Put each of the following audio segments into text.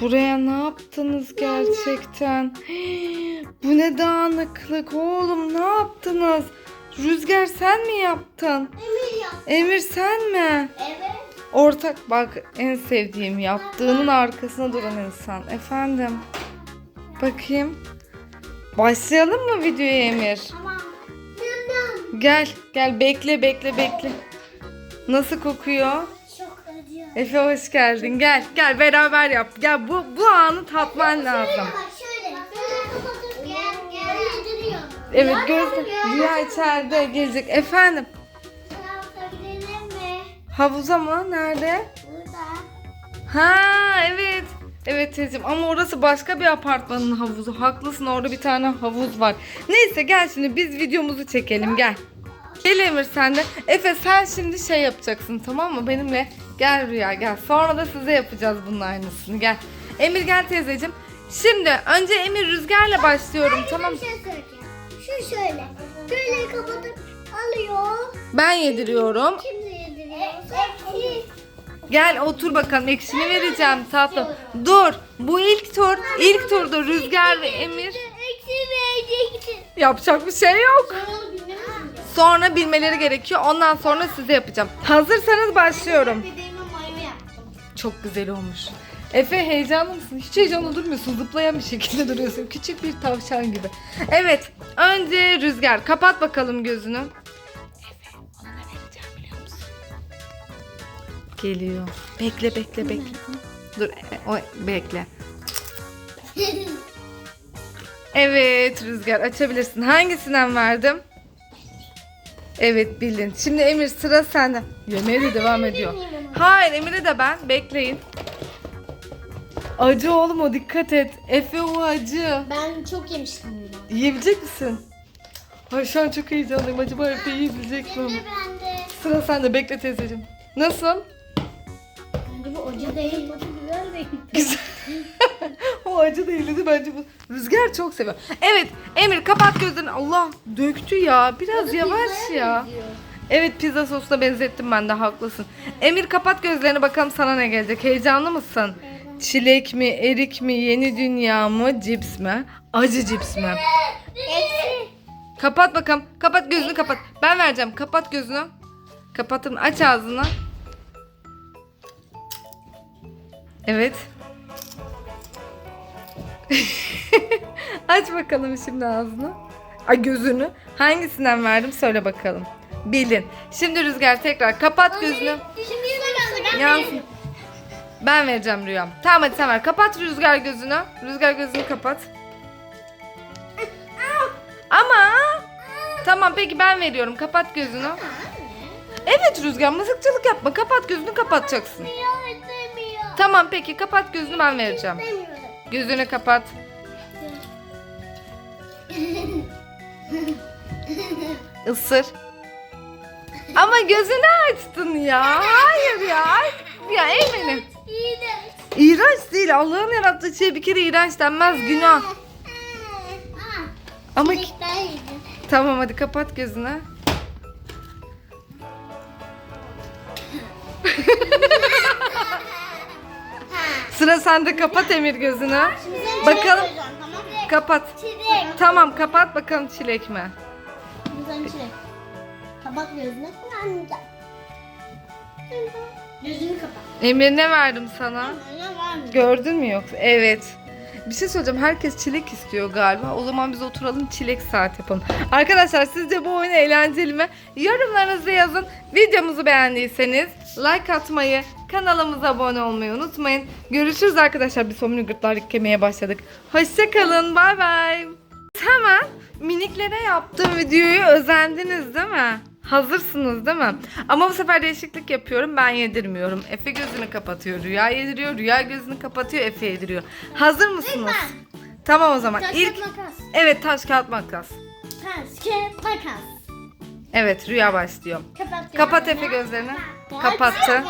Buraya ne yaptınız gerçekten? Bu ne dağınıklık oğlum ne yaptınız? Rüzgar sen mi yaptın? Emir yap. Emir sen mi? Evet. Ortak bak en sevdiğim yaptığının arkasında duran insan. Efendim. Bakayım. Başlayalım mı videoya Emir? Tamam. Gel gel bekle bekle bekle. Nasıl kokuyor? Efe hoş geldin. Gel gel beraber yap. Gel bu bu anı tatman lazım. Evet göz Rüya içeride gelecek. Efendim. Tarafta gidelim mi? Havuza mı? Nerede? Burada. Ha evet. Evet teyzeciğim ama orası başka bir apartmanın havuzu. Haklısın orada bir tane havuz var. Neyse gel şimdi biz videomuzu çekelim gel. Gel Emir sen de. Efe sen şimdi şey yapacaksın tamam mı benimle? Gel Rüya gel. Sonra da size yapacağız bunun aynısını gel. Emir gel teyzeciğim. Şimdi önce Emir Rüzgar'la başlıyorum tamam Bir şey söyleyeceğim. Şu şöyle. Şöyle kapatıp alıyor. Ben yediriyorum. Şimdi yediriyor. Eksi. Gel otur bakalım ekşini vereceğim tatlım. Dur bu ilk tur. İlk turda Rüzgar ve Emir. Yapacak bir şey yok. Sonra bilmeleri gerekiyor. Ondan sonra size yapacağım. Hazırsanız başlıyorum. Çok güzel olmuş. Efe heyecanlı mısın? Hiç heyecanlı durmuyorsun. Zıplayan bir şekilde duruyorsun. Küçük bir tavşan gibi. Evet. Önce Rüzgar. Kapat bakalım gözünü. Efe ona ne vereceğim biliyor musun? Geliyor. Bekle bekle bekle. Dur o bekle. Evet Rüzgar açabilirsin. Hangisinden verdim? Evet bildin. Şimdi Emir sıra sende. Yemeğe de devam ediyor. Hayır Emir'e de ben. Bekleyin. Acı oğlum o dikkat et. Efe o acı. Ben çok yemiştim bunu. Yiyebilecek misin? Ay şu an çok heyecanlıyım. Acaba Efe yiyebilecek mi? bende. Sıra sende. Bekle teyzeciğim. Nasıl? Bence bu acı değil. Bu güzel değil. Güzel. o acı değildi bence bu. Rüzgar çok seviyor. Evet Emir kapat gözlerini. Allah döktü ya. Biraz yavaş ya. Evet pizza sosuna benzettim ben de haklısın. Emir kapat gözlerini bakalım sana ne gelecek. Heyecanlı mısın? Çilek mi, erik mi, yeni dünya mı, cips mi? Acı cips mi? Kapat bakalım. Kapat gözünü kapat. Ben vereceğim. Kapat gözünü. Kapattım. Aç ağzını. Evet. Aç bakalım şimdi ağzını. Ay gözünü. Hangisinden verdim söyle bakalım. Bilin. Şimdi Rüzgar tekrar kapat gözünü. Şimdi sıra Yansın. Ben vereceğim Rüyam. Tamam hadi sen ver. Kapat Rüzgar gözünü. Rüzgar gözünü kapat. Ama tamam peki ben veriyorum. Kapat gözünü. Evet Rüzgar mızıkçılık yapma. Kapat gözünü kapatacaksın. Tamam peki kapat gözünü ben vereceğim. Gözünü kapat. Isır. Ama gözünü açtın ya. Hayır ya. Ya. İyi de. İğrenç değil. Allah'ın yarattığı şey bir kere iğrenç denmez. Günah. Ama tamam hadi kapat gözünü. Sıra sende kapat Emir gözünü. Bakalım kapat. Çilek. Tamam kapat bakalım çilek mi? Güzel çilek. Kapat gözünü. Gözünü kapat. Emir ne verdim sana? Gördün mü yoksa? Evet. Bir şey söyleyeceğim. Herkes çilek istiyor galiba. O zaman biz oturalım çilek saat yapalım. Arkadaşlar sizce bu oyun eğlenceli mi? Yorumlarınızı yazın. Videomuzu beğendiyseniz like atmayı, kanalımıza abone olmayı unutmayın. Görüşürüz arkadaşlar. Bir somunu gırtlarlık yemeye başladık. Hoşçakalın. Bay bay. Hemen miniklere yaptığım videoyu özendiniz değil mi? Hazırsınız değil mi? Ama bu sefer değişiklik yapıyorum. Ben yedirmiyorum. Efe gözünü kapatıyor. Rüya yediriyor. Rüya gözünü kapatıyor. Efe yediriyor. Hazır mısınız? Tamam o zaman. Taş İlk kağıt makas. Evet taş kağıt makas. Taş kağıt makas. Evet Rüya başlıyor. Kapat Kapat Efe gözlerini. Kapattı.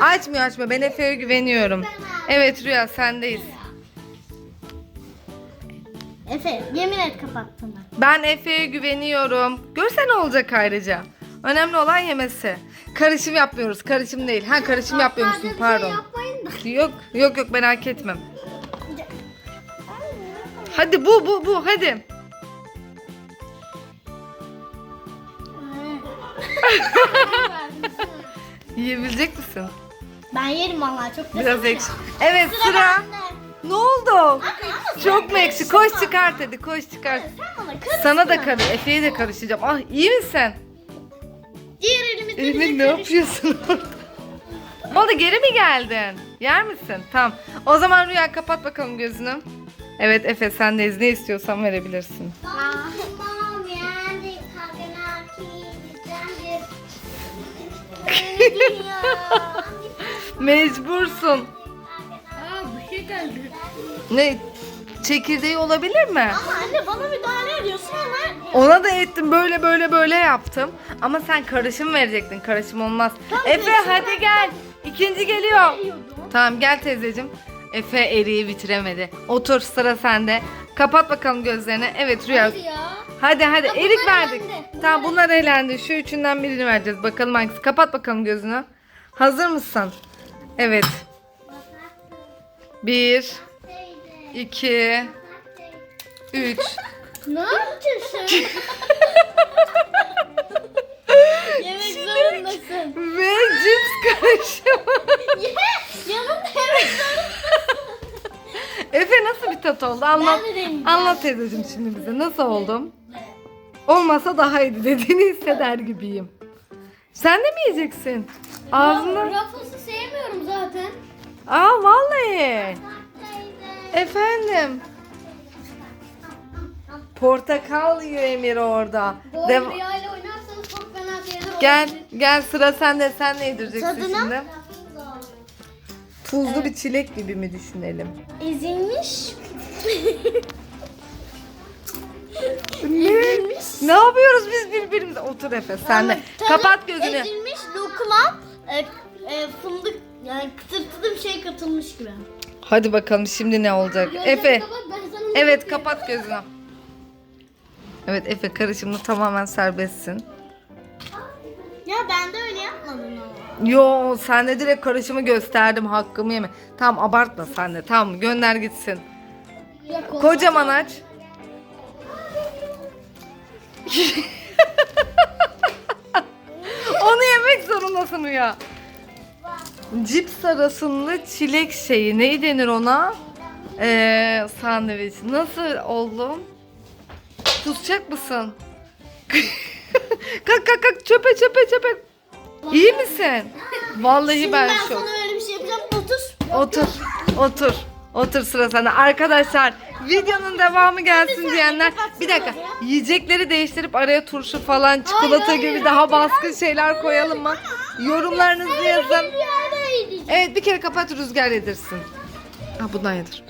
Açmıyor açmıyor. Ben Efe'ye güveniyorum. Evet Rüya sendeyiz. Efe yemin et kapattığını. Ben Efe'ye güveniyorum. Görse ne olacak ayrıca? Önemli olan yemesi. Karışım yapmıyoruz. Karışım değil. Ha karışım yapmıyor musun? Pardon. Yapmayın da. Yok yok yok merak etmem. Hadi bu bu bu hadi. Yiyebilecek misin? ben yerim vallahi çok da Biraz severim. ekşi. Evet sıra. bende. Çok mu ekşi? Koş çıkart hadi koş çıkart. Sen bana karışma. Sana da karış. Efe'ye de karışacağım. Ah iyi misin? Diğer elimizde Emin ne yapıyorsun orada? Ne oldu geri mi geldin? Yer misin? Tamam. O zaman Rüya kapat bakalım gözünü. Evet Efe sen de ne istiyorsan verebilirsin. Mecbursun. Aa bir şey geldi. Ne? Çekirdeği olabilir mi? Ama anne bana müdahale ediyorsun ama Ona da ettim böyle böyle böyle yaptım. Ama sen karışım verecektin. Karışım olmaz. Tamam, Efe karışım hadi gel. İkinci geliyor. Tamam gel teyzeciğim. Efe eriği bitiremedi. Otur sıra sende. Kapat bakalım gözlerini. Evet Rüya. Hadi ya. Hadi hadi Ya erik bunlar verdik. elendi. Tamam bunlar eğlendi. Şu üçünden birini vereceğiz. Bakalım hangisi. Kapat bakalım gözünü. Hazır mısın? Evet. Bir, iki, üç. Ne yapacaksın? Yemek zorundasın. Ve cips karışımı. Yanımda yemek zorundasın. Efe nasıl bir tat oldu? Anlat. Ben de deneyeceğim. Anlat teyzeciğim şimdi bize. Nasıl oldum? Olmasa daha iyiydi dediğini hisseder gibiyim. Sen de mi yiyeceksin? Ağzına. Ruffles'ı sevmiyorum zaten. Aa vallahi. Efendim. Portakal yiyor Emir orada. Bu Dev- oyunu rüyayla oynarsanız çok fena şeyler gel olabilir. gel sıra sende. Sen ne yedireceksin Tadına? şimdi? Tuzlu bir çilek gibi mi düşünelim? Ezilmiş. Ne? Ne yapıyoruz biz birbirimize? Otur Efe sen de. Tadı Kapat gözünü. Ezilmiş lokma e, e, fındık yani kıtırtılı bir şey katılmış gibi. Hadi bakalım şimdi ne olacak? Gözlerini Efe. kapat, ben sana ne Evet yapayım? kapat gözünü. Evet Efe karışımda tamamen serbestsin. Ya ben de öyle yapmadım ama. Yo sen de direkt karışımı gösterdim hakkımı yeme. Tamam abartma sen de tamam gönder gitsin. Ya, kola- Kocaman aç. Onu yemek zorundasın ya. Cips arasında çilek şeyi ne denir ona? Ee, sandviç. Nasıl oldum? Kusacak mısın? kalk kalk kalk çöpe çöpe çöpe. İyi misin? Vallahi Şimdi ben ben, şok. sana öyle bir şey yapacağım. Otur. Otur, otur. Otur sıra sende. Arkadaşlar videonun devamı gelsin diyenler. Bir dakika. Yiyecekleri değiştirip araya turşu falan, çikolata gibi daha baskın şeyler koyalım mı? Yorumlarınızı yazın. Evet bir kere kapat rüzgar yedirsin. Ha bundan yedir.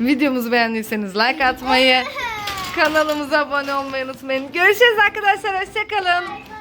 Videomuzu beğendiyseniz like atmayı, kanalımıza abone olmayı unutmayın. Görüşürüz arkadaşlar. Hoşçakalın.